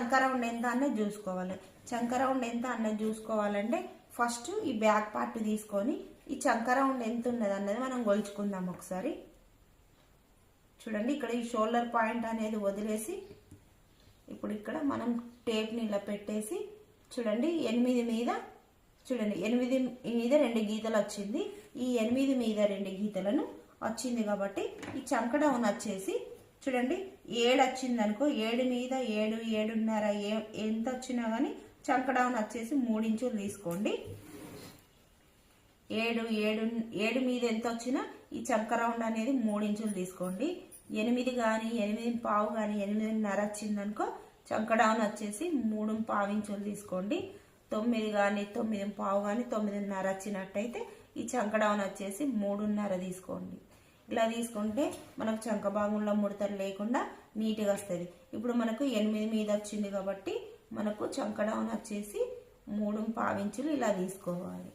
చంకర ఉండి ఎంత అన్నది చూసుకోవాలి. చంకర ఉండి ఎంత అన్నది చూసుకోవాలంటే ఫస్ట్ ఈ బ్యాక్ పార్ట్ తీసుకొని ఈ చంకర ఉండి ఎంత ఉన్నది అన్నది మనం కొలుచుకుందాం ఒకసారి. చూడండి ఇక్కడ ఈ షోల్డర్ పాయింట్ అనేది వదిలేసి ఇప్పుడు ఇక్కడ మనం టేప్ని ఇలా పెట్టేసి చూడండి ఎనిమిది మీద చూడండి ఎనిమిది మీద రెండు గీతలు వచ్చింది. ఈ ఎనిమిది మీద రెండు గీతలను వచ్చింది కాబట్టి ఈ చంకడౌన్ వచ్చేసి చూడండి ఏడు వచ్చింది అనుకో ఏడు మీద ఏడు ఏడున్నర ఏ ఎంత వచ్చినా కానీ చంకడౌన్ వచ్చేసి మూడించులు తీసుకోండి. ఏడు ఏడు ఏడు మీద ఎంత వచ్చినా ఈ చంక రౌండ్ అనేది మూడించులు తీసుకోండి. ఎనిమిది కానీ ఎనిమిది పావు కానీ ఎనిమిదిన్నర వచ్చిందనుకో చంక డౌన్ వచ్చేసి మూడు పావు ఇంచులు తీసుకోండి. తొమ్మిది కానీ తొమ్మిది పావు కానీ తొమ్మిదిన్నర వచ్చినట్టయితే ఈ చంక డౌన్ వచ్చేసి మూడున్నర తీసుకోండి. ఇలా తీసుకుంటే మనకు చంక భాగంలో ముడతలు లేకుండా నీట్గా వస్తుంది. ఇప్పుడు మనకు ఎనిమిది మీద వచ్చింది కాబట్టి మనకు చంక డౌన్ వచ్చేసి మూడు పావించులు ఇలా తీసుకోవాలి.